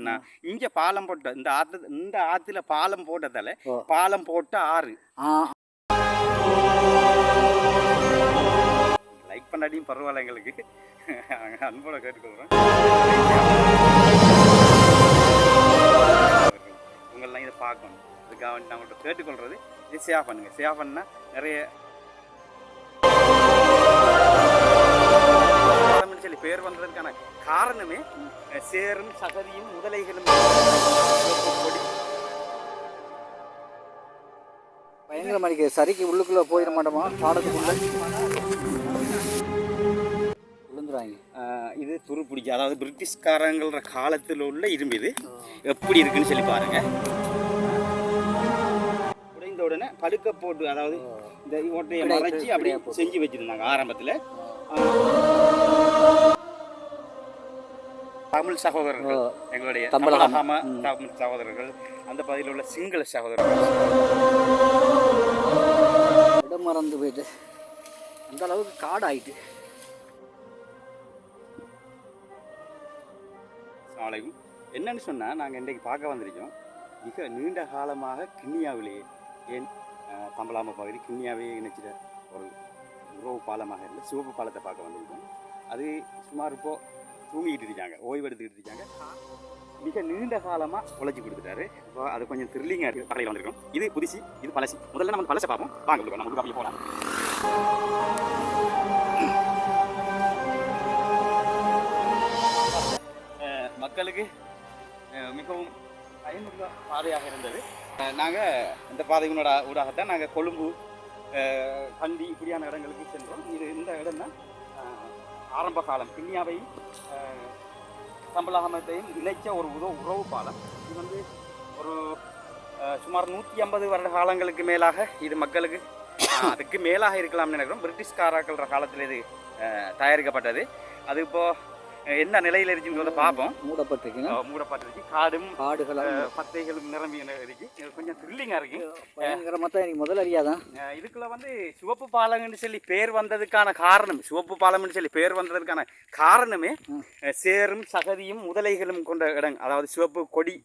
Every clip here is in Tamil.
சொன்னா இங்க பாலம் போட்ட இந்த ஆத்து இந்த ஆத்துல பாலம் போட்டதால. பாலம் போட்ட ஆறு. லைக் பண்ணாட்டியும் பரவாயில்ல எங்களுக்கு. அன்போட கேட்டுக்கொள்கிறேன் உங்களெல்லாம் இதை பார்க்கணும். அதுக்காக நான் உங்கள்கிட்ட கேட்டுக்கொள்றது இது ஷேர் பண்ணுங்க. ஷேர் பண்ணா நிறைய பேர் வந்ததற்கான காரணமே சேரும் சகதியும் முதலைகளும். பயங்கரமா இருக்கு சரிக்கு உள்ளுக்குள்ள போயிட மாட்டோமா? பாடத்துக்குள்ள? விழுந்துறாங்க இது துரு பிடிச்சி அதாவது பிரிட்டிஷ்காரங்கள காலத்தில் உள்ள இரும்பு இது. எப்படி இருக்குன்னு சொல்லி பாருங்க. உடைந்த உடனே படுக்க போட்டு அதாவது இந்த ஓட்டையை மறைச்சி கிடை- அப்படி போட்டு. செஞ்சு வச்சிருந்தாங்க ஆரம்பத்தில். தமிழ் சகோதரர்கள். எங்களுடைய தமிழகம். தமிழ் சகோதரர்கள் அந்த பகுதியில் உள்ள சிங்கள சகோதரர்கள். இடம் மறந்து போயிட்டு அந்த அளவுக்கு காடு ஆயிட்டு சாலையும் என்னன்னு சொன்னால் நாங்கள் இன்றைக்கு பார்க்க வந்திருக்கோம். மிக நீண்ட காலமாக கிண்ணியாவிலேயே ஏன் தம்பலாம பகுதி கிண்ணியாவே இணைச்சிட ஒரு உறவு பாலமாக இருந்த சிவப்பு பாலத்தை பார்க்க வந்திருக்கோம். அது சுமார் இப்போ தூங்கிக்கிட்டு இருக்காங்க ஓய்வு எடுத்துக்கிட்டு இருக்காங்க. மிக நீண்ட காலமாக உழைச்சி கொடுத்துட்டாரு. இப்போ அது கொஞ்சம் த்ரில்லிங்காக இருக்குது பக்கத்தில் இது புதுசி இது பழசி. முதல்ல நம்ம பழசை பார்ப்போம். வாங்க உள்ளுக்கு நம்ம அப்படியே போகலாம் மக்களுக்கு மிகவும் பயனுள்ள பாதையாக இருந்தது. நாங்கள் இந்த பாதையினோட ஊடாகத்தான் நாங்கள் கொழும்பு கண்டி இப்படியான இடங்களுக்கு சென்றோம். இது இந்த இடம் தான் ஆரம்ப காலம் கிண்ணியாவை சம்பளாகமத்தையும் இணைச்ச ஒரு உதவு உறவு பாலம். இது வந்து ஒரு சுமார் நூற்றி ஐம்பது வருட காலங்களுக்கு மேலாக இது மக்களுக்கு அதுக்கு மேலாக இருக்கலாம்னு நினைக்கிறோம். பிரிட்டிஷ்காரர்கள் காலத்தில் இது தயாரிக்கப்பட்டது. அது இப்போது என்ன நிலையில் இருக்குங்கிறத பார்ப்போம். மூடப்பட்டிருக்குங்க. அஹ், மூடப்பட்டிருக்கு. காடும் காடுகளாக அஹ், பத்தைகளும் நிரம்பி இருக்கு. கொஞ்சம் த்ரில்லிங்காக இருக்கு. பயங்கரமா தான் எனக்கு முதல் அறியாதான் இதுக்குள்ள வந்து சிவப்பு பாலம்னு சொல்லி பேர் வந்ததுக்கான காரணம் சிவப்பு பாலம்னு சொல்லி பேர் வந்ததுக்கான காரணமே சேரும் சகதியும் முதலைகளும் கொண்ட இடம். அதாவது சிவப்பு கொடி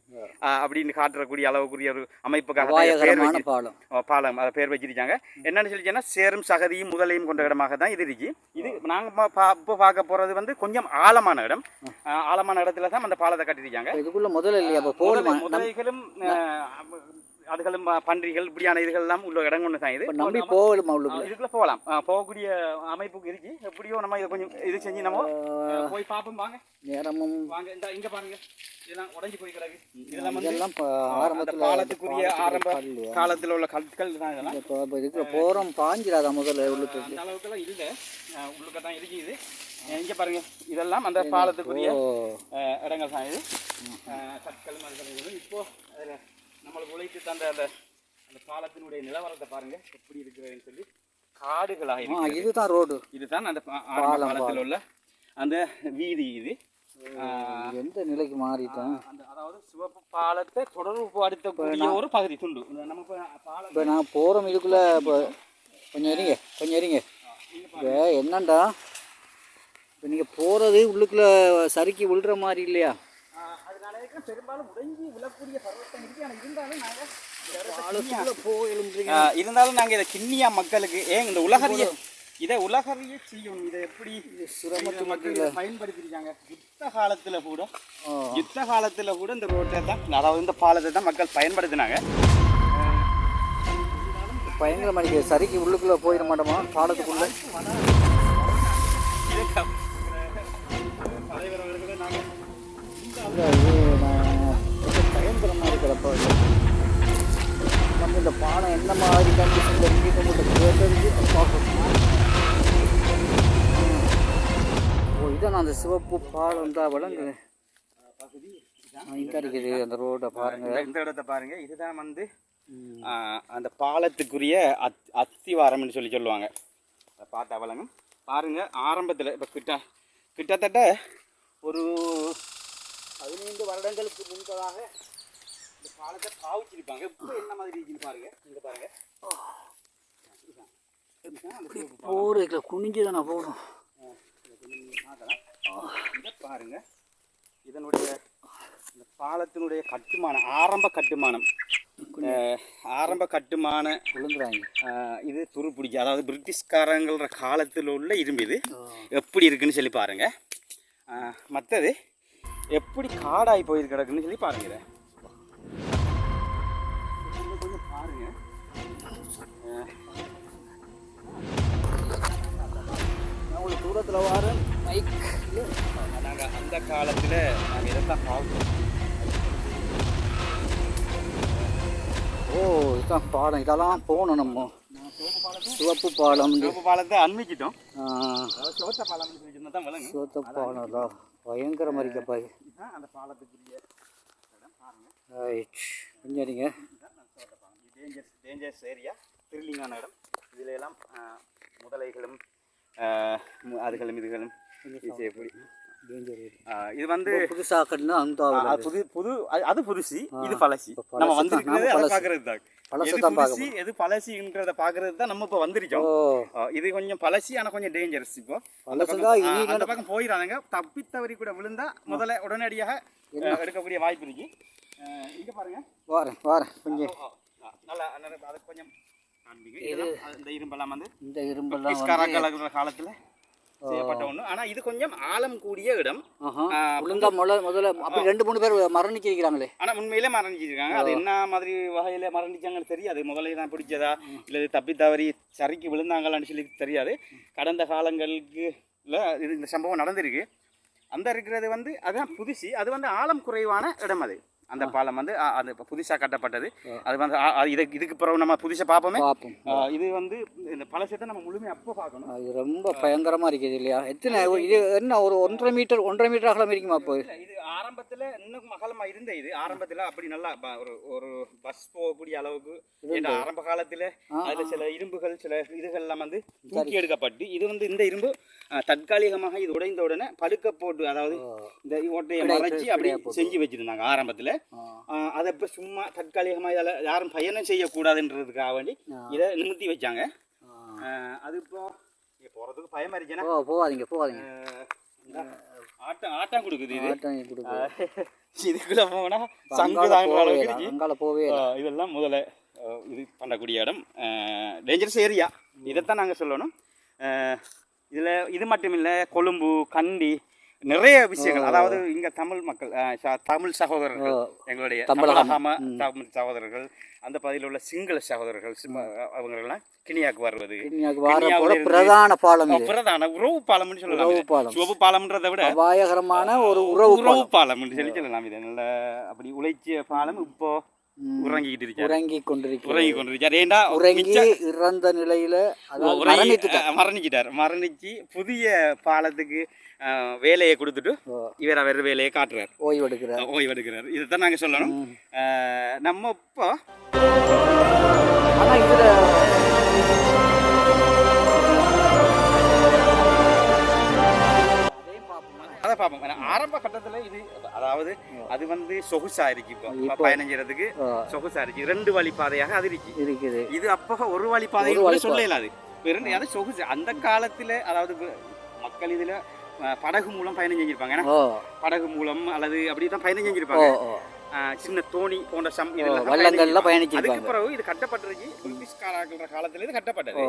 அப்படின்னு காட்டுறக்கூடிய அளவுக்குரிய ஒரு அமைப்புக்காக பேர் பாலம். பாலம் அதை பேர் வச்சிருக்காங்க என்னன்னு சொல்லிச்சேன்னா சேரும் சகதியும் முதலையும் கொண்ட இடமாக தான் இது இருக்கு. இது நாங்கள் இப்போ பார்க்க போறது வந்து கொஞ்சம் ஆழமான இடம். ஆழமான இடத்துல தான் அந்த பாலத்தை கட்டியிருக்காங்க. இப்ப இதுக்குள்ள முதல்ல இல்லையா? முதலைகளும் அதுகளும் பன்றிகள் இப்படியான இதுகள் எல்லாம் உள்ள இடம் ஒன்று தான் இது. நம்பி உள்ளுக்குள்ள? இதுக்குள்ள போகலாம். போகக்கூடிய அமைப்புக்கு இருக்கு. எப்படியோ நம்ம இதை கொஞ்சம் இது செஞ்சு நம்ம போய் பார்ப்போம். வாங்க. நேரமும் வாங்க இந்த இங்க பாருங்க. இதெல்லாம் உடைஞ்சு போய் கிடக்கு. இதெல்லாம் ஆரம்பத்துல பாலத்துக்குள்ள ஆரம்ப. காலத்துல உள்ள கற்கள் தான் இதெல்லாம். இப்போ இதுக்குள்ள போகிறோம் பாஞ்சிடாதா முதல்ல உள்ளுக்கு? அந்த அளவுக்குலாம் இல்லை. உள்ளுக்க தான் இருக்கு இது அஹ், இங்க பாருங்க. இதெல்லாம் அந்த பாலத்துக்குரிய இடங்கள் தான் இது. கற்கள் மரங்கள். இப்போ அதில் நம்மளுக்கு உழைத்து தந்த அந்த அந்த பாலத்தினுடைய நிலவரத்தை பாருங்க. எப்படி இருக்குதுன்னு சொல்லி காடுகளாக இதுதான் ரோடு. இதுதான் அந்த பா- ஆரம்ப பாலம், காலத்தில் உள்ள அந்த வீதி இது. எந்த நிலைக்கு மாறிட்டோம்? அந்த அதாவது சிவப்பு பாலத்தை தொடர்பு படுத்தக்கூடிய ஒரு பகுதி துண்டு. பாலம் இப்போ நான் போகிறோம் இதுக்குள்ள இப்போ கொஞ்சம் இருங்க கொஞ்சம் இருங்க. இப்போ என்னண்டா? இப்போ நீங்கள் போகிறது உள்ளுக்குள்ள சறுக்கி விழுற மாதிரி இல்லையா? அதனால பெரும்பாலும் உடைஞ்சி விழக்கூடிய பருவத்தம் இருக்கு ஆனால் இருந்தாலும் நாங்கள் இருந்தாலும் நாங்கள் இதை கிண்ணியா மக்களுக்கு ஏன் இந்த உலகறிய இதை உலகறிய செய்யும் இதை எப்படி சிரமத்து மக்கள் இதை பயன்படுத்திருக்காங்க. யுத்த காலத்துல கூட. யுத்த காலத்துல கூட இந்த ரோட்டை தான் அதாவது இந்த பாலத்தை தான் மக்கள் பயன்படுத்தினாங்க. பயங்கரமாக சறுக்கி உள்ளுக்குள்ள போயிட மாட்டோமா? பாலத்துக்குள்ள. இல்லை இது நான் இருக்கிறப்ப நம்ம இந்த பாலம் என்ன மாதிரி கண்டிஷனில் இருக்கு நம்மகிட்ட கேட்டதுக்கு பார்க்கணும் ஓ இதான் அந்த சிவப்பு பாலம் தான் விளங்கு. பகுதி இங்கே இருக்குது அந்த ரோடை பாருங்க. இந்த- இடத்த பாருங்க. இதுதான் வந்து அந்த பாலத்துக்குரிய அத் அத்திவாரம்னு சொல்லி சொல்லுவாங்க. அதை பார்த்தா வழங்கும் பாருங்க ஆரம்பத்தில் இப்போ கிட்ட கிட்டத்தட்ட ஒரு பதினைந்து வருடங்களுக்கு முன்பதாக இந்த பாலத்தை பாவிச்சிருப்பாங்க இப்போ என்ன மாதிரி இருக்குன்னு பாருங்க. இங்க பாருங்க. போகிறதுல குனிஞ்சு தானே போகணும் இதை பாருங்க. இதனுடைய இந்த பாலத்தினுடைய கட்டுமானம் ஆரம்ப கட்டுமானம். ஆரம்ப கட்டுமான விழுந்துறாங்க. இது துரு பிடிக்கும் அதாவது பிரிட்டிஷ்காரங்கள காலத்தில் உள்ள இரும்பு இது. எப்படி இருக்குன்னு சொல்லி பாருங்க. மற்றது எப்படி காடாகி போயிரு கிடக்குன்னு சொல்லி பாருங்க கொஞ்சம் பாருங்க. நான் உங்களுக்கு தூரத்தில் வாரேன். மைக் நாங்கள் அந்த காலத்தில் நாங்கள் இதைத்தான் பார்க்கணும் ஓ இதுதான் பாடம். இதெல்லாம் போகணும் நம்ம. சிவப்பு பாலம். சிவப்பு பாலத்தை அண்மிக்கிட்டோம் சிவத்த சொன்னா தான் விளங்கும் சிவத்த பாலம் பயங்கரமாக இருக்கப்பா அந்த பாலத்துக்குரிய ரைட் கொஞ்சம் பாலம் இது டேஞ்சர்ஸ் டேஞ்சர்ஸ் ஏரியா த்ரில்லிங்கான இடம். இதில் எல்லாம் முதலைகளும் அதுகளும் இதுகளும் ஆஹ், இது வந்து புதுசாக கட்டினா அந்த புது புது அது- புதுசி இது பழசி. நம்ம வந்திருக்கிறது அதை. பார்க்கறது தான். பழசை எது தான் புதுசி எது பழசின்றத பார்க்கறது தான் நம்ம இப்போ வந்திருக்கோம். இது கொஞ்சம் பழசி ஆனால் கொஞ்சம் டேஞ்சரஸ் இப்போ. அந்த பக்கம் போயிடாதங்க தப்பி தவறி கூட விழுந்தா முதல்ல உடனடியாக எடுக்கக்கூடிய வாய்ப்பு இருக்கு. இங்க பாருங்க. வாரேன் வாரேன் கொஞ்சம். நல்லா அது கொஞ்சம் இந்த இரும்பெல்லாம் வந்து இந்த இரும்பெல்லாம் காலத்துல. செய்யப்பட்ட ஒண்ணு. ஆனா இது கொஞ்சம் ஆழம் கூடிய இடம். விழுந்தா முதல்ல முதல்ல அப்படி ரெண்டு மூணு பேர் மரணிக்கிறாங்களே ஆனா உண்மையிலே மரணிச்சிருக்காங்க அது என்ன மாதிரி வகையில மரணிச்சாங்கன்னு தெரியாது. முதல்ல தான் பிடிச்சதா? இல்ல தப்பி தவறி சரிக்கு விழுந்தாங்களான்னு சொல்லி தெரியாது. கடந்த காலங்களுக்கு இது இந்த சம்பவம் நடந்திருக்கு. அந்த இருக்கிறது வந்து அதுதான் புதுசு. அது வந்து ஆழம் குறைவான இடம் அது. அந்த பாலம் வந்து அது புதுசா கட்டப்பட்டது. அது வந்து அது இதுக்கு இதுக்கு பிறகு நம்ம புதுசா பார்ப்போமே பார்ப்போம் இது வந்து இந்த பழசத்தை நம்ம முழுமையாக அப்போ பார்க்கணும் அது ரொம்ப பயங்கரமாக இருக்குது இல்லையா? எத்தனை இது என்ன ஒரு ஒன்றரை மீட்டர் ஒன்றரை மீட்டர் அகலம் இருக்குமா இப்போ இது ஆரம்பத்துல இன்னும் மகளமா இருந்த இது. ஆரம்பத்துல அப்படி நல்லா ஒரு ஒரு பஸ் போகக்கூடிய அளவுக்கு ஏன்னா ஆரம்ப காலத்துல அதுல சில இரும்புகள் சில இதுகள்லாம் வந்து தூக்கி எடுக்கப்பட்டு இது வந்து இந்த இரும்பு தற்காலிகமாக இது உடைந்த உடனே படுக்க போட்டு அதாவது இந்த ஓட்டையை மறைச்சி அப்படி செஞ்சு வச்சிருந்தாங்க ஆரம்பத்துல. அதை இப்போ சும்மா தற்காலிகமாக இதில் யாரும் பயணம் செய்யக்கூடாதுன்றதுக்காக வேண்டி இதை நிமித்தி வச்சாங்க. அது இப்போ போறதுக்கு பயமா இருந்துச்சுன்னா போகாதீங்க போகாதீங்க. ஆட்டம் ஆட்டம் கொடுக்குது இது. ஆட்டம் கொடுக்கு இதுக்குள்ள போனா சங்கு தாங்குற அளவுக்கு அங்கால போவே இதெல்லாம் முதல்ல இது பண்ணக்கூடிய இடம். டேஞ்சரஸ் ஏரியா இதைத்தான் நாங்கள் சொல்லணும். இதுல இது மட்டும் இல்லை கொழும்பு கண்டி நிறைய விஷயங்கள். அதாவது இங்க தமிழ் மக்கள் தமிழ் சகோதரர்கள் எங்களுடைய தமிழகம். தமிழ் சகோதரர்கள் அந்த பகுதியில் உள்ள சிங்கள சகோதரர்கள் அவங்கெல்லாம் கிணியாக்கு வருவது பிரதான பாலம் பிரதான உறவு பாலம்னு சொல்லலாம் உறவு. பாலம். சிவப்பு பாலம்ன்றதை விட அபாயகரமான ஒரு உறவு உறவு பாலம். சொல்லி சொல்லலாம் இதை. நல்ல அப்படி உழைச்சிய பாலம் இப்போ. உறங்கிக்கிட்டு இருக்காரு. உறங்கி கொண்டிருக்கிறது உறங்கி கொண்டிருக்காரு ஏண்டா உறங்கி இறந்த நிலையில மரணிச்சிட்டார் மரணிச்சு புதிய பாலத்துக்கு வேலையை கொடுத்துட்டு இவர் அவர் வேலையை காட்டுறார். ஓய்வு எடுக்கிறார் அஹ், ஓய்வு எடுக்கிறார் இதைத்தான் நாங்கள் சொல்லணும் நம்ம இப்போ இதுல அதை பார்ப்போம். ஏன்னா ஆரம்ப கட்டத்தில் இது அதாவது அது வந்து சொகுசா இருக்கு இப்போ பயணம் செய்யறதுக்கு சொகுசா இருக்கு ரெண்டு வழி பாதையாக அது இருக்கு. இருக்குது. இது அப்போ ஒரு வழி பாதை ஒரு கூட வழி சொல்ல வெறும் அது சொகுசு. அந்த காலத்துல அதாவது மக்கள் இதுல படகு மூலம் பயணம் செஞ்சிருப்பாங்க. ஏன்னா படகு மூலம் அல்லது அப்படி தான் பயணம் செஞ்சிருப்பாங்க. சின்ன தோணி போன்ற சம் வள்ளங்கள்ல. பயணிச்சிருப்பாங்க. அதுக்கு பிறகு இது கட்டப்பட்டிருக்கு. பிரிட்டிஷ்காரர்கள காலத்துல இது கட்டப்பட்டது.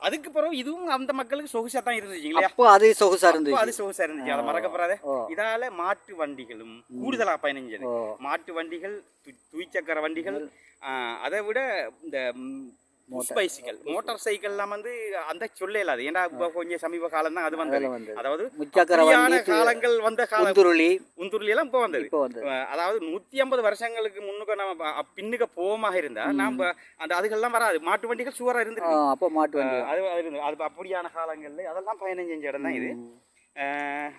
அதுக்கு பிறகு இதுவும் அந்த மக்களுக்கு சொகுசா தான் இருந்துச்சு இல்லையா? அப்போ அது சொகுசா இருந்துச்சு. அது சொகுசா இருந்துச்சு. அதை மறக்கப்படாத. இதால மாட்டு வண்டிகளும் கூடுதலா ஓ. மாட்டு வண்டிகள் து- துவிச்சக்கர வண்டிகள் ஆஹ், அதை விட இந்த பைசிக்கல் மோட்டார் சைக்கிள்லாம் வந்து அந்த சொல்ல இல்லாது ஏன்னா கொஞ்சம் சமீப காலம் தான் அது வந்தது. அதாவது காலங்கள் வந்த காலம். குந்துருளி உந்துருளி. எல்லாம் இப்போ வந்தது. அதாவது நூத்தி ஐம்பது வருஷங்களுக்கு முன்னுக்கு நம்ம பின்னுக்கு போமாக இருந்தா நாம அந்த அதுகள்லாம் வராது. மாட்டு வண்டிகள் சுவரா ஆ, இருந்துருக்கு அப்போ மாட்டு வண்டி. அது அது அப்படியான காலங்கள்ல அதெல்லாம் பயணம் செஞ்ச இடம் தான் இது.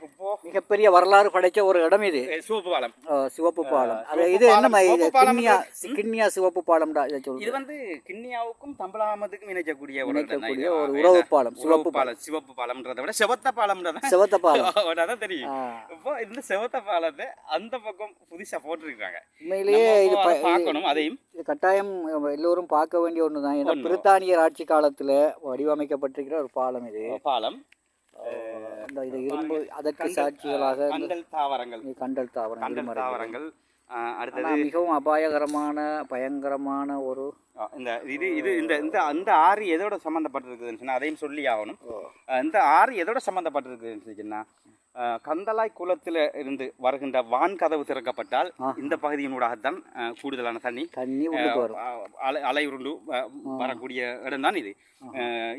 இப்போ மிகப்பெரிய வரலாறு படைச்ச ஒரு இடம் இது. சிவப்பு பாலம். சிவப்பு பாலம். அது இது என்ன இது கிண்ணியா கிண்ணியா சிவப்பு பாலம்டா இதை இது சொல்லுங்க வந்து கிண்ணியாவுக்கும் தம்பலாமத்துக்கும் இணைக்கக்கூடிய இணைக்கக்கூடிய இது. ஒரு உறவு பாலம் சிவப்பு பாலம் சிவப்பு பாலம்ன்றதை விட செவத்த பாலம்ன்றத சிவத்த பாலம். அதான் தெரியும். இப்போ இந்த செவத்த பாலத்தை அந்த பக்கம் புதுசா போட்டிருக்காங்க உண்மையிலேயே இது பார்க்கணும் அதையும். இது கட்டாயம் எல்லோரும் பார்க்க வேண்டிய ஒன்று தான் ஏன்னா. பிரித்தானியர் ஆட்சி காலத்தில் வடிவமைக்கப்பட்டிருக்கிற ஒரு பாலம் இது. பாலம். இது இரும்பு அதற்கு சாட்சிகளாக கண்டல் தாவரங்கள் கண்டல் தாவரம் கண்டல். தாவரங்கள் அடுத்தது மிகவும் அபாயகரமான பயங்கரமான ஒரு இந்த இது இது இந்த இந்த அந்த ஆறு எதோட சம்மந்தப்பட்டிருக்குதுன்னு அதையும் சொல்லி ஆகணும். இந்த ஆறு எதோட சம்மந்தப்பட்டிருக்குதுன்னு சொன்னா அஹ் கந்தலாய் குளத்தில் இருந்து வருகின்ற வான் கதவு திறக்கப்பட்டால் இந்த அஹ், கூடுதலான தண்ணி தண்ணி அலை அலை உருண்டு வரக்கூடிய இடம் தான் இது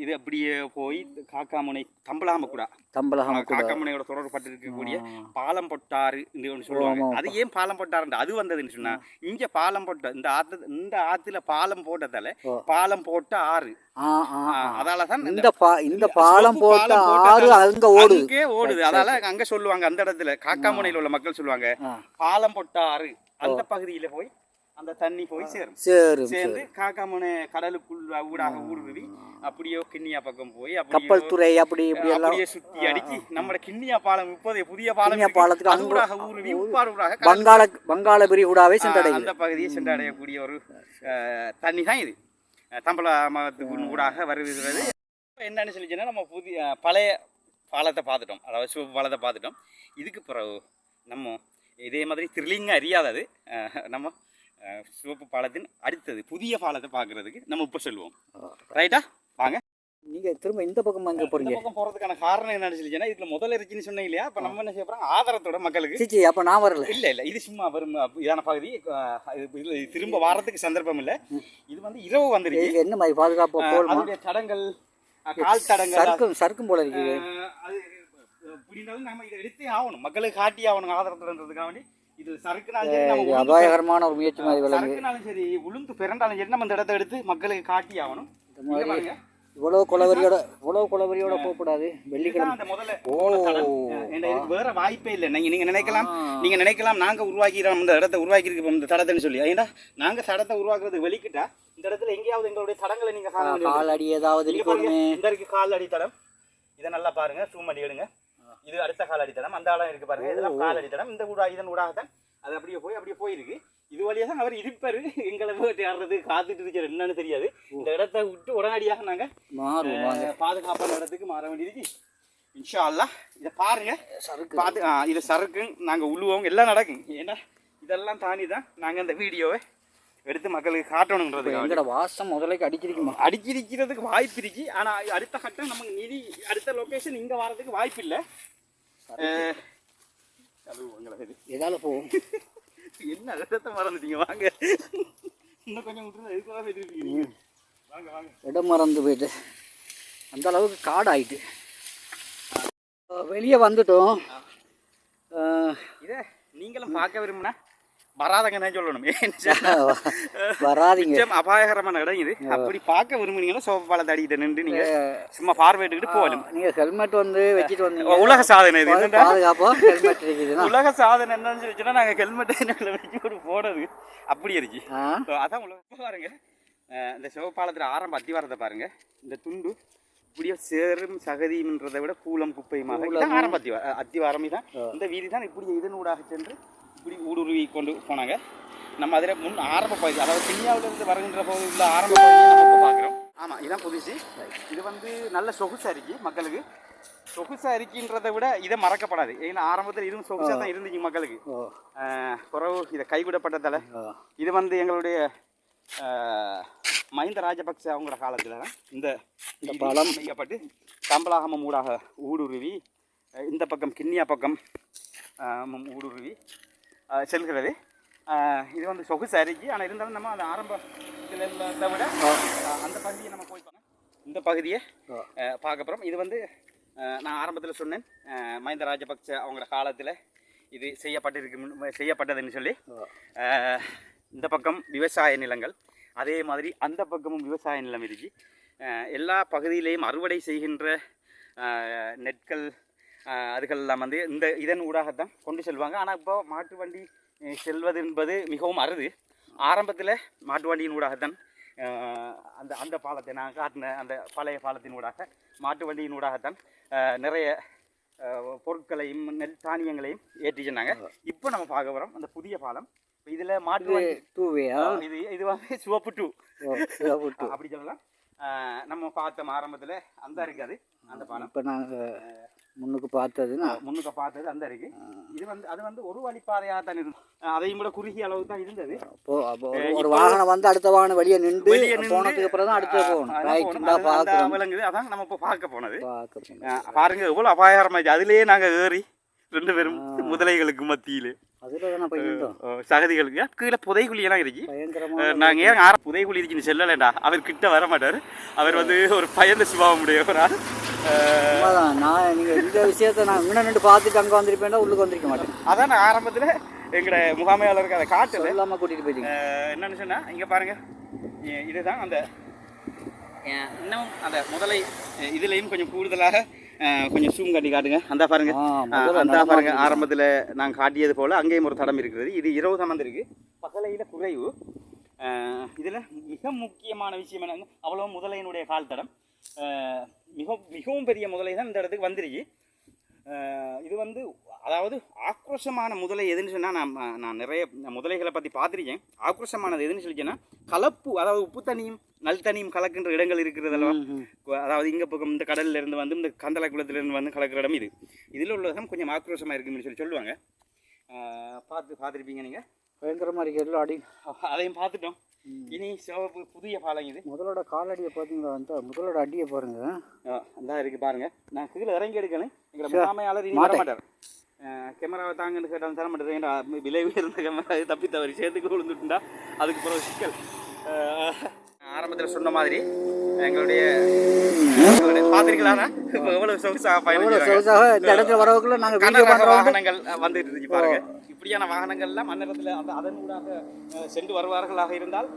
இது அப்படியே போய் காக்காமுனை தம்பலாம கூட தம்பலகம் கூட காக்காமுனையோட தொடர்பட்டிருக்கக்கூடிய பாலம் பொட்டாறு என்று சொல்லுவாங்க. அது ஏன் பாலம் பொட்டாருன்ற அது வந்ததுன்னு சொன்னா இங்க பாலம் போட்ட இந்த ஆத்து இந்த ஆத்துல பாலம் போட்டதால. பாலம் போட்ட ஆறு. ஆ ஆ ஆ. அதால தான் இந்த இந்த பாலம் போட்ட ஆறு அங்க ஓடுது. ஓடுது அதால அங்க சொல்லுவாங்க அந்த இடத்துல. காக்காமுனையில உள்ள மக்கள் சொல்லுவாங்க. பாலம் பொட்ட ஆறு. அந்த பகுதியில போய் அந்த தண்ணி போய் சேரும். சரி சேர்ந்து காக்காமுனை கடலுக்குள்ள ஊடாக ஊடுருவி அப்படியே கிண்ணியா பக்கம் போய் கப்பல் துறை அப்படி இப்படி எல்லாம். அப்படியே சுத்தி அடிச்சு நம்ம கிண்ணியா பாலம் இப்போதைய புதிய பாலம். பாலத்துக்கு அது ஊடாக ஊருவி உப்பாறு ஊடாக வங்காள வங்காள விரிகுடாவை ஆ, சென்றடையுது. அந்த பகுதியை சென்றடையக்கூடிய ஒரு அஹ், தண்ணி தான் இது அஹ், தம்பலாமத்துக்கு ஊடாக வருகிறது. என்னன்னு சொல்லிச்சுன்னா நம்ம புதிய பழைய பாலத்தை பார்த்துட்டோம். அதாவது சிவப்பு பாலத்தை பார்த்துட்டோம். இதுக்கு பிறகு நம்ம இதே மாதிரி திருலிங்க அறியாதது. நம்ம சிவப்பு பாலத்தின் அடுத்தது புதிய பாலத்தை பார்க்கறதுக்கு நம்ம இப்போ சொல்லுவோம். ரைட்டா வாங்க. நீங்க திரும்ப இந்த பக்கம் அங்க போறீங்க? இந்த பக்கம் போகிறதுக்கான காரணம் என்னன்னு சொல்லிச்சுன்னா இதுல முதல்ல இருந்துச்சுன்னு சொன்னீங்க இல்லையா? இப்போ நம்ம என்ன செய்ய போகிறோம் ஆதாரத்தோட மக்களுக்கு சிச்சி அப்ப நான் வரல. இல்ல இல்ல இது சும்மா வரும் இதான பகுதி. இதுல திரும்ப வாரத்துக்கு சந்தர்ப்பம் இல்ல. இது வந்து இரவு வந்துருக்கு என்ன மாதிரி பாதுகாப்பு அதனுடைய தடங்கள் கால் தடங்கள் சறுக்கும் சறுக்கும் போல இருக்குது. அஹ், அது புரிந்தாலும் நம்ம இதை எடுத்தே ஆகணும். மக்களுக்கு காட்டி ஆகணும் ஆதரத்துலன்றதுக்காக வேண்டி. இது சறுக்குனாலும் சரி நம்ம இது உளுந்து அபாயகரமான ஒரு முயற்சி மாதிரி விளங்கு. சறுக்குனாலும் சரி உளுந்து பிறண்டாலும் சரி நம்ம இந்த இடத்த எடுத்து மக்களுக்கு காட்டி ஆகணும். இவ்வளவு குளவரியோட இவ்வளவு குளவரியோட போகக்கூடாது. வெள்ளிக்கிழமை. தடம். வேற வாய்ப்பே இல்லை. நீங்க நீங்க நினைக்கலாம். நீங்க நினைக்கலாம் நாங்க உருவாக்கிறோம் இந்த இடத்த உருவாக்கி இருக்கோம் இந்த தடத்தைன்னு சொல்லி. ஏன்டா நாங்க தடத்தை உருவாக்குறது வெளிக்கிட்டா இந்த இடத்துல எங்கேயாவது எங்களுடைய தடங்களை நீங்க கால் அடி ஏதாவது இந்த இருக்கு கால் அடித்தடம் இதை நல்லா பாருங்க சூம் அடி எடுங்க. இது அடுத்த கால் அடித்தடம் அந்த ஆழம் இருக்கு பாருங்க. இதெல்லாம் கால் அடித்தடம் இந்த ஊடா இதன் ஊடாகத்தான் அது அப்படியே போய் அப்படியே போயிருக்கு. இது வழியா தான் அவர் இருப்பாரு. எங்களை போட்டு ஆடுறது காத்துட்டு இருக்கிற என்னன்னு தெரியாது. இந்த இடத்த விட்டு உடனடியாக நாங்க பாதுகாப்பான இடத்துக்கு மாற வேண்டியிருக்கு. இன்ஷா அல்லாஹ் இதை பாருங்க. சறுக்கு. பார்த்து இது சறுக்கு நாங்கள் உழுவோம். எல்லாம் நடக்கும். ஏன்னா இதெல்லாம் தாண்டி தான் நாங்கள் இந்த வீடியோவை எடுத்து மக்களுக்கு காட்டணுன்றதுக்காக எங்கட வாசம் முதலைக்கு அடிச்சிருக்குமா அடிக்கிறதுக்கு வாய்ப்பு இருக்கு. ஆனால் அடுத்த கட்டம் நமக்கு நிதி அடுத்த லொக்கேஷன் இங்கே வரதுக்கு வாய்ப்பு இல்லை. எதால போகும் என்ன இடத்த மறந்துட்டீங்க? வாங்க. இன்னும் கொஞ்சம் விட்டுருந்தா எதுக்குலாம் போயிட்டு இருக்கீங்க? வாங்க வாங்க. இடம் மறந்து போயிட்டு. அந்த அளவுக்கு காடு ஆயிட்டு வெளியே வந்துட்டோம். இதை நீங்களும் பார்க்க விரும்பினா வராதங்கன்னு தான் சொல்லணும் வராதீங்க. அபாயகரமான இடம் இது. அப்படி பார்க்க விரும்புனீங்கன்னா சோப்பு பாலத்தை அடிக்கிட்ட நின்று நீங்க சும்மா பார்வையிட்டுக்கிட்டு போகணும். நீங்க ஹெல்மெட் வந்து வச்சுட்டு வந்தீங்க. உலக சாதனை இது? பாதுகாப்பா? ஹெல்மெட் உலக சாதனை என்னன்னு சொல்லிச்சுன்னா நாங்கள் ஹெல்மெட் வச்சு ஒரு போனது. அப்படி இருக்கு. அதான் உலக பாருங்க. இந்த சிவப்பாலத்தில் ஆரம்ப அத்திவாரத்தை பாருங்க. இந்த துண்டு இப்படியே சேரும் சகதியும்ன்றதை விட கூலம் குப்பையுமாக. ஆரம்ப அத்திவாரம் அத்திவாரம் இதான். இந்த வீதி தான் இப்படி இதன் ஊடாக சென்று இப்படி ஊடுருவி கொண்டு போனாங்க. நம்ம அதில் முன் ஆரம்ப பகுதி அதாவது கிண்ணியாவில இருந்து வருகின்ற போது உள்ள ஆரம்ப பகுதியை நம்ம பார்க்குறோம். ஆமாம் இதான் புதுசு. இது வந்து நல்ல சொகுசு அரிக்கி மக்களுக்கு. சொகுசு அரிக்கின்றதை விட இதை மறக்கப்படாது. ஏன்னா ஆரம்பத்தில் இதுவும் சொகுசாக தான் இருந்துச்சு மக்களுக்கு. குறவு இதை கைவிடப்பட்டதால இது வந்து எங்களுடைய மஹிந்த ராஜபக்ச அவங்களோட காலத்தில் தான் இந்த பாலம் அமைக்கப்பட்டு கம்பலாகமம் ஊடாக ஊடுருவி இந்த பக்கம் கிண்ணியா பக்கம் ஊடுருவி செல்கிறது. இது வந்து சொகுசு அருகி. ஆனால் இருந்தாலும் நம்ம அந்த ஆரம்ப இதுல இருந்ததை விட அந்த பகுதியை நம்ம போய். இந்த பகுதியை பார்க்க போகிறோம் இது வந்து நான் ஆரம்பத்தில் சொன்னேன். மஹிந்த ராஜபக்ச அவங்களோட காலத்தில் இது செய்யப்பட்டிருக்கு செய்யப்பட்டதுன்னு சொல்லி. இந்த பக்கம் விவசாய நிலங்கள் அதே மாதிரி அந்த பக்கமும் விவசாய நிலம் இருக்கு. எல்லா பகுதியிலையும் அறுவடை செய்கின்ற நெற்கள் எல்லாம் வந்து இந்த இதன் ஊடாகத்தான் கொண்டு செல்வாங்க. ஆனால் இப்போ மாட்டு வண்டி செல்வது என்பது மிகவும் அருது. ஆரம்பத்தில் மாட்டு வண்டியின் ஊடாகத்தான் அந்த அந்த பாலத்தை நான் காட்டின அந்த பழைய பாலத்தின் ஊடாக மாட்டு வண்டியின் ஊடாகத்தான் நிறைய பொருட்களையும் நெல் தானியங்களையும் ஏற்றி சொன்னாங்க இப்போ நம்ம பார்க்க போகிறோம் அந்த புதிய பாலம். இதில் மாட்டு இது இது வந்து சிவப்பு டூ அப்படி சொல்லலாம். நம்ம பார்த்தோம் ஆரம்பத்தில் அந்த இருக்காது அந்த பாலம். இப்போ நாங்கள் முன்னுக்கு பார்த்ததுன்னா. முன்னுக்கு பார்த்தது அந்த இருக்கு இது வந்து அது வந்து ஒரு வழிப்பாதையாக தான் இருந்தது அதையும் கூட குறுகிய அளவு தான் இருந்தது. அப்போ ஒரு- ஒரு வாகனம் வந்து அடுத்த வாகனம் வெளியே நின்று போனதுக்கு அப்புறம் தான் அடுத்து போகணும். விலங்குது. அதான் நம்ம இப்போ பார்க்க போனது. பாருங்க எவ்வளோ அபாயகரமாச்சு அதுலயே நாங்க ஏறி ரெண்டு பேரும் முதலைகளுக்கு மத்தியிலே. சகதிகளுக்கு. கீழே புதைக்குழியெல்லாம் இருக்கு? பயங்கரமாக அஹ் நாங்க ஏன் ஆற புதைக்குழி இருக்குன்னு சொல்லலைடா. அவர் கிட்ட வர மாட்டார் அவர் வந்து ஒரு பயந்த சுபாவம் அஹ் உண்மைதான் நான் நீங்கள் இந்த விஷயத்தை நான் இங்கே நின்று பார்த்துட்டு அங்கே வந்திருப்பேன்டா உள்ளுக்கு வந்திருக்க மாட்டேன். அதான் நான் ஆரம்பத்துல எங்கட முகாமையாளருக்கு அதை காட்டல சொல்லாமல் கூட்டிகிட்டு போயிட்டீங்க. என்னன்னு சொன்னா இங்க பாருங்க. இ- இதுதான் அந்த இன்னும் அந்த முதலை இதுலயும் கொஞ்சம் கூடுதலாக கொஞ்சம் சூம் காட்டி காட்டுங்க. அந்த பாருங்க. அந்த பாருங்க. ஆரம்பத்துல நான் காட்டியது போல அங்கேயும் ஒரு தடம் இருக்கிறது இது இரவு தடம் இருக்கு. பகலையில குறைவு. இதுல மிக முக்கியமான விஷயம் என்ன அவ்வளவு முதலையினுடைய கால் தடம். மிக மிகவும் பெரிய முதலை தான் இந்த இடத்துக்கு வந்துருக்கு. அஹ் இது வந்து அதாவது ஆக்ரோஷமான முதலை எதுன்னு சொன்னால் நான் நான் நிறைய முதலைகளை பற்றி பார்த்துருக்கேன். ஆக்ரோஷமானது எதுன்னு சொல்லிச்சேன்னா கலப்பு அதாவது உப்பு தண்ணியும் நல் தண்ணியும் கலக்கின்ற இடங்கள் இருக்கிறது அல்லவா? அதாவது இங்கே பக்கம் இந்த கடல்ல இருந்து வந்து இந்த கந்தள குளத்திலிருந்து வந்து கலக்கிற இடம் இது. இதில் உள்ளதும் கொஞ்சம் ஆக்ரோஷமாக இருக்குன்னு சொல்லி சொல்லுவாங்க. பார்த்து பார்த்துருப்பீங்க நீங்கள் பயங்கரமாக இருக்கு. எல்லாம் அடி அதையும் பார்த்துட்டோம். இனி சிவப்பு புதிய பாலம் இது. முதலோட காலடியை பார்த்தீங்களா அந்த? முதலோட அடியை பாருங்க. அந்த இருக்கு பாருங்க. நான் கீழே இறங்கி எடுக்கணும். எங்களை முகாமையாளர் இனி வர மாட்டார் கேமராவை தாங்கன்னு கேட்டாலும் தர மாட்டேன் விலை உயர்ந்த கேமரா. தப்பி தவறி சேர்த்துக்கு விழுந்துட்டுண்டா. அதுக்கு பிறகு சிக்கல். ஆரம்பத்தில் சொன்ன மாதிரி எங்களுடைய பார்த்துருக்கலாம்னா இப்போ எவ்வளவு சொகுசாக பயணிக்கிறாங்க? சொகுசாக இந்த இடத்துல வரவுக்குள்ள வீடியோ வாகனங்கள் வந்துட்டு இருந்துச்சு பாருங்க. இப்படியான வாகனங்கள்லாம் மன்னரத்தில் அந்த அதன் ஊடாக சென்று வருவார்களாக இருந்தால்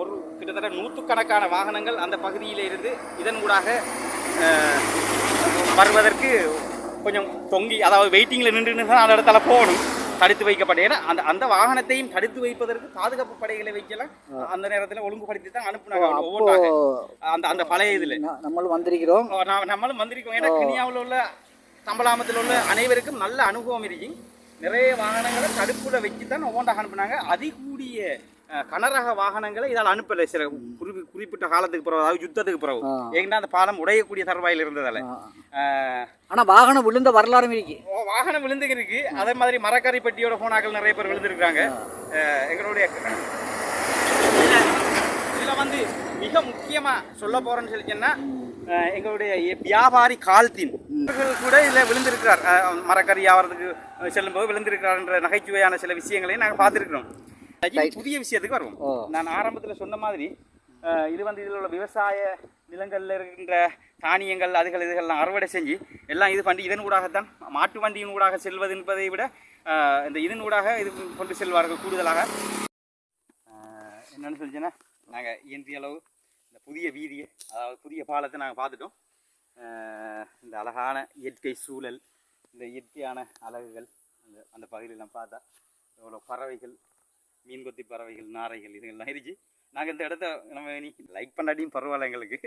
ஒரு கிட்டத்தட்ட நூற்றுக்கணக்கான வாகனங்கள் அந்த பகுதியில் இருந்து இதன் ஊடாக வருவதற்கு கொஞ்சம் தொங்கி அதாவது வெயிட்டிங்கில் நின்று நின்று தான் அந்த இடத்துல போகணும். தடுத்து வைக்கப்பட்ட ஏன்னா அந்த அந்த வாகனத்தையும் தடுத்து வைப்பதற்கு பாதுகாப்பு படைகளை வைக்கலாம். அந்த நேரத்தில் ஒழுங்குபடுத்தி தான் அனுப்புனாங்க ஒவ்வொன்றாக. அந்த அந்த பழைய இதில். நம்மளும் வந்திருக்கிறோம். நம்மளும் வந்திருக்கோம் ஏன்னா கினியாவில் உள்ள தம்பலாமத்தில் உள்ள அனைவருக்கும் நல்ல அனுபவம் இருக்கு. நிறைய வாகனங்களை தடுப்புல வச்சு தான் ஒவ்வொன்றாக அனுப்புனாங்க. அதிகூடிய கனரக வாகனங்களை இதால் அனுப்பலை. சில குறிப்பி குறிப்பிட்ட காலத்துக்கு பிறகு அதாவது யுத்தத்துக்கு பிறகு. ஏன்னா அந்த பாலம் உடையக்கூடிய தருவாயில் இருந்ததால. ஆனால் வாகனம் விழுந்த வரலாறும் இருக்கு. வாகனம் விழுந்து இருக்கு. அதே மாதிரி மரக்கறி பெட்டியோட போனாக்கள் நிறைய பேர் விழுந்திருக்காங்க எங்களுடைய இதில் வந்து மிக முக்கியமா சொல்ல போறேன்னு சொல்லி சொன்னா அஹ், எங்களுடைய வியாபாரி கால்த்தின் இவர்கள் கூட இதில் விழுந்திருக்கிறார். மரக்கறி வியாபாரத்துக்கு செல்லும்போது விழுந்திருக்கிறார்ன்ற நகைச்சுவையான சில விஷயங்களையும் நாங்கள் பார்த்துருக்கிறோம். புதிய விஷயத்துக்கு வருவோம். நான் ஆரம்பத்தில் சொன்ன மாதிரி இது வந்து இதில் உள்ள விவசாய நிலங்களில் இருக்கின்ற தானியங்கள் அதுகள் இதுகள்லாம் அறுவடை செஞ்சு எல்லாம் இது பண்ணி இதன் ஊடாகத்தான் மாட்டு வண்டியின் ஊடாக செல்வது என்பதை விட இந்த இதன் ஊடாக இது கொண்டு செல்வார்கள் கூடுதலாக. என்னன்னு சொல்லிச்சுன்னா நாங்கள் இயந்திய அளவு இந்த புதிய வீதியை அதாவது புதிய பாலத்தை நாங்கள் பார்த்துட்டோம். இந்த அழகான இயற்கை சூழல் இந்த இயற்கையான அழகுகள் அந்த அந்த பகுதியிலலாம் பார்த்தா எவ்வளோ பறவைகள் மீன் கொத்தி பறவைகள் நாரைகள் இதுகள்லாம் இருந்துச்சு நாங்கள் இந்த இடத்த நம்ம நீ லைக் பண்ணாட்டியும் பரவாயில்ல எங்களுக்கு.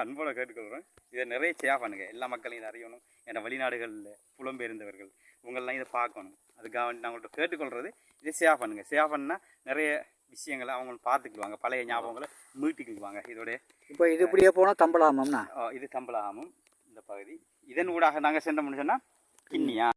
அன்போட கேட்டுக்கொள்கிறோம் இதை நிறைய ஷேர் பண்ணுங்க. எல்லா மக்களையும் இதை அறியணும். ஏன்னா வெளிநாடுகளில் புலம்பெயர்ந்தவர்கள் இவங்கெல்லாம் இதை பார்க்கணும். அதுக்காக வேண்டி நான் உங்கள்கிட்ட கேட்டுக்கொள்கிறது இதை ஷேர் பண்ணுங்கள் ஷேர் பண்ணால் நிறைய விஷயங்களை அவங்க பார்த்துக்குவாங்க. பழைய ஞாபகங்களை மீட்டுக்குவாங்க. இதோடைய இப்போ இது இப்படியே போனால் தம்பலாமம்னா? இது தம்பலாகமும் இந்த பகுதி. இதன் ஊடாக நாங்கள் சென்றோம்னு சொன்னால் கிண்ணியா.